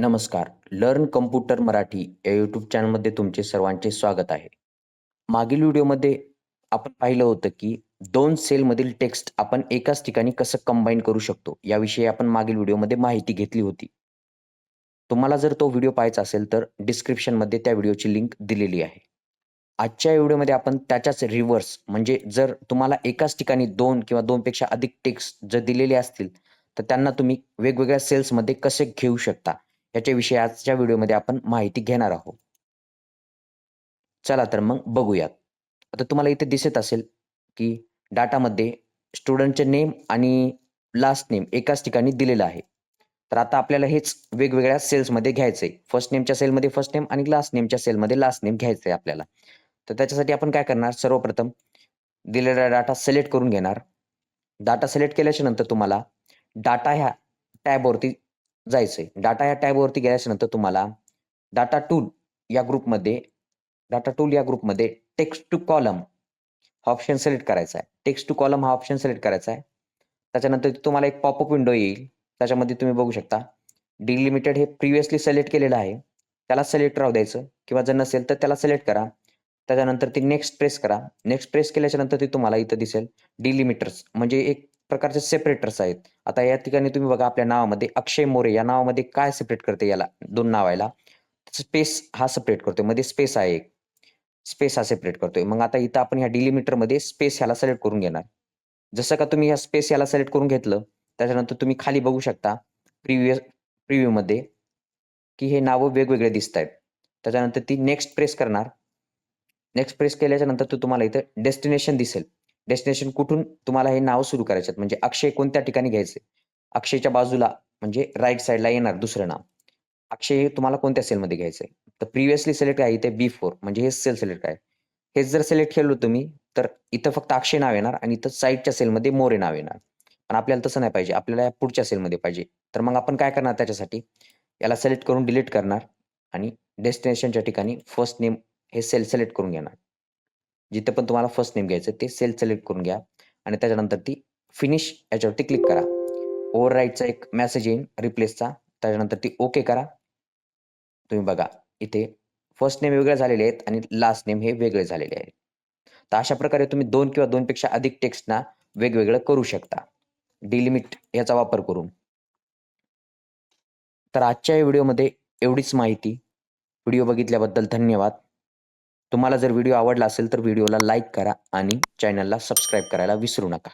नमस्कार. Learn computer Marathi या YouTube चॅनलमध्ये तुमचे सर्वांचे स्वागत आहे. मागील व्हिडिओमध्ये आपण पाहिलं होतं की दोन सेलमधील टेक्स्ट आपण एकाच ठिकाणी कसं कंबाईन करू शकतो याविषयी आपण मागील व्हिडिओमध्ये माहिती घेतली होती. तुम्हाला जर तो व्हिडिओ पाहायचा असेल तर डिस्क्रिप्शनमध्ये त्या व्हिडिओची लिंक दिलेली आहे. आजच्या व्हिडिओमध्ये आपण त्याच्याच रिव्हर्स म्हणजे जर तुम्हाला एकाच ठिकाणी दोन किंवा दोनपेक्षा अधिक टेक्स्ट जर दिलेले असतील तर त्यांना तुम्ही वेगवेगळ्या सेल्समध्ये कसे घेऊ शकता? याच्याविषयी आजच्या व्हिडिओमध्ये आपण माहिती घेणार आहोत. चला तर मग बघूयात. आता तुम्हाला इथे दिसत असेल की डाटामध्ये स्टुडंटचे नेम आणि लास्ट नेम एकाच ठिकाणी दिलेलं आहे. तर आता आपल्याला हेच वेगवेगळ्या सेल्समध्ये घ्यायचं आहे फर्स्ट नेमच्या सेलमध्ये फर्स्ट नेम आणि लास्ट नेमच्या सेलमध्ये लास्ट नेम घ्यायचं आहे आपल्याला. तर त्याच्यासाठी आपण काय करणार? सर्वप्रथम दिलेला डाटा सिलेक्ट करून घेणार. डाटा सिलेक्ट केल्याच्यानंतर तुम्हाला डाटा ह्या टॅबवरती जायचं आहे डाटा या टॅबवरती गेल्याच्यानंतर तुम्हाला डाटा टूल या ग्रुपमध्ये डाटा टूल या ग्रुपमध्ये टेक्स्ट टू कॉलम हा ऑप्शन सिलेक्ट करायचा आहे. टेक्स्ट टू कॉलम हा ऑप्शन सिलेक्ट करायचा आहे. त्याच्यानंतर तुम्हाला एक पॉपअप विंडो येईल. त्याच्यामध्ये तुम्ही बघू शकता डिलिमिटेड हे प्रिव्हियसली सिलेक्ट केलेलं आहे. त्याला सिलेक्ट राहू द्यायचं. किंवा जर नसेल तर त्याला सिलेक्ट करा. त्याच्यानंतर ती नेक्स्ट प्रेस करा. नेक्स्ट प्रेस केल्याच्यानंतर तुम्हाला इथं दिसेल. डिलिमिटर्स म्हणजे एक प्रकारचे सेपरेटर्स आहेत. आता या ठिकाणी तुम्ही बघा आपल्या नावामध्ये अक्षय मोरे या नावामध्ये काय सेपरेट करते याला? दोन नावायला. स्पेस हा सेपरेट करतोय. मध्ये स्पेस आहे एक. स्पेस हा सेपरेट करतोय. मग आता इथं आपण ह्या डिलिमिटरमध्ये स्पेस ह्याला सिलेक्ट करून घेणार. जसं का तुम्ही ह्या स्पेस याला सिलेक्ट करून घेतलं त्याच्यानंतर तुम्ही खाली बघू शकता प्रिव्हियस प्रिव्ह्यूमध्ये की हे नावं वेगवेगळे दिसत आहेत त्याच्यानंतर ती नेक्स्ट प्रेस करणार. नेक्स्ट प्रेस केल्याच्यानंतर तो तुम्हाला इथं डेस्टिनेशन दिसेल. डेस्टिनेशन कुठून तुम्हाला हे नाव सुरू करायचे म्हणजे अक्षय कोणत्या ठिकाणी घ्यायचे? अक्षयच्या बाजूला म्हणजे राईट साईडला येणार दुसरं नाव. अक्षय हे तुम्हाला कोणत्या सेलमध्ये घ्यायचंय तर प्रिव्हियसली सिलेक्ट आहे इथे बी फोर म्हणजे हे सेल सिलेक्ट आहे. हेच जर सिलेक्ट केलं तुम्ही तर इथं फक्त अक्षय नाव येणार आणि इथं साईडच्या सेलमध्ये मोरे नाव येणार. पण आपल्याला तसं नाही पाहिजे. आपल्याला या पुढच्या सेलमध्ये पाहिजे. तर मग आपण काय करणार त्याच्यासाठी? याला सिलेक्ट करून डिलीट करणार आणि डेस्टिनेशनच्या ठिकाणी फर्स्ट नेम हे सेल सिलेक्ट करून घेणार. जिथे पण तुम्हाला फर्स्ट नेम घ्यायचं ते सेल सिलेक्ट करून घ्या. आणि त्याच्यानंतर ती फिनिश याच्यावरती क्लिक करा. ओव्हर राईटचा एक मेसेज येईल रिप्लेसचा त्याच्यानंतर ती ओके करा. तुम्ही बघा इथे फर्स्ट नेम वेगळे झालेले आहेत आणि लास्ट नेम हे वेगळे झालेले आहेत. तर अशा प्रकारे तुम्ही दोन किंवा दोनपेक्षा अधिक टेक्स्टना वेगवेगळं करू शकता. डिलिमिट याचा वापर करून. तर आजच्या व्हिडिओमध्ये एवढीच माहिती. व्हिडिओ बघितल्याबद्दल धन्यवाद. तुम्हाला जर व्हिडिओ आवडला असेल तर व्हिडिओला लाईक करा आणि चॅनलला सबस्क्राईब करायला विसरू नका.